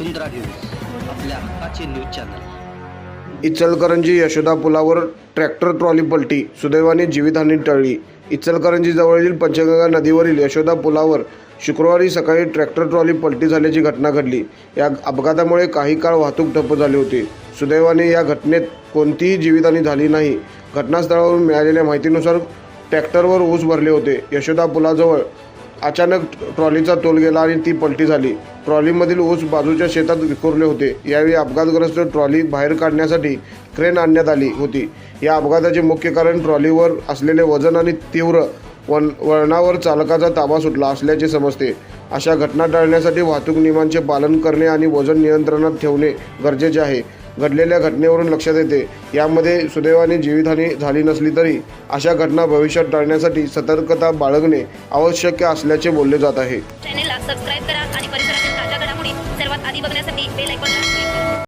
वसुंधरा news आपल्या हक्काचे news channel. Ichalkaranji Yashoda पुलावर ट्रॅक्टर ट्रॉली पलटी सुदैवाने जीवितहानी टळली. इचलकरंजी जवळील पंचगंगा नदीवरील यशोदा पुलावर शुक्रवारी सकाळी ट्रॅक्टर ट्रॉली पलटी झाल्याची घटना घडली. या अपघातामुळे काही काळ वाहतूक ठप्प झाली होती. सुदैवाने या घटनेत कोणतीही जीवितहानी झाली नाही. घटनास्थळावरून मिळालेल्या माहितीनुसार ट्रॅक्टरवर ऊस भरले होते. यशोदा पुलाजवळ अचानक ट्रॉलीचा तोल गेला आणि ती पलटी झाली. ट्रॉलीमधील ऊस बाजूच्या शेतात विखुरले होते. यावेळी अपघातग्रस्त ट्रॉली बाहेर काढण्यासाठी क्रेन आणण्यात आली होती. या अपघाताचे मुख्य कारण ट्रॉलीवर असलेले वजन आणि तीव्र वन वळणावर चालकाचा ताबा सुटला असल्याचे समजते. अशा घटना टाळण्यासाठी वाहतूक नियमांचे पालन करणे आणि वजन नियंत्रणात ठेवणे गरजेचे आहे. घडलेल्या घटनेवरून लक्षात येते. यामध्ये सुदैवाने जीवितहानी झाली नसली तरी अशा घटना भविष्यात टाळण्यासाठी सतर्कता बाळगणे आवश्यक असल्याचे बोलले जात आहे. चॅनेलला सबस्क्राईब करा आणि परिसरातील ताज्या घडामोडी सर्वात आधी बघण्यासाठी बेल आयकॉन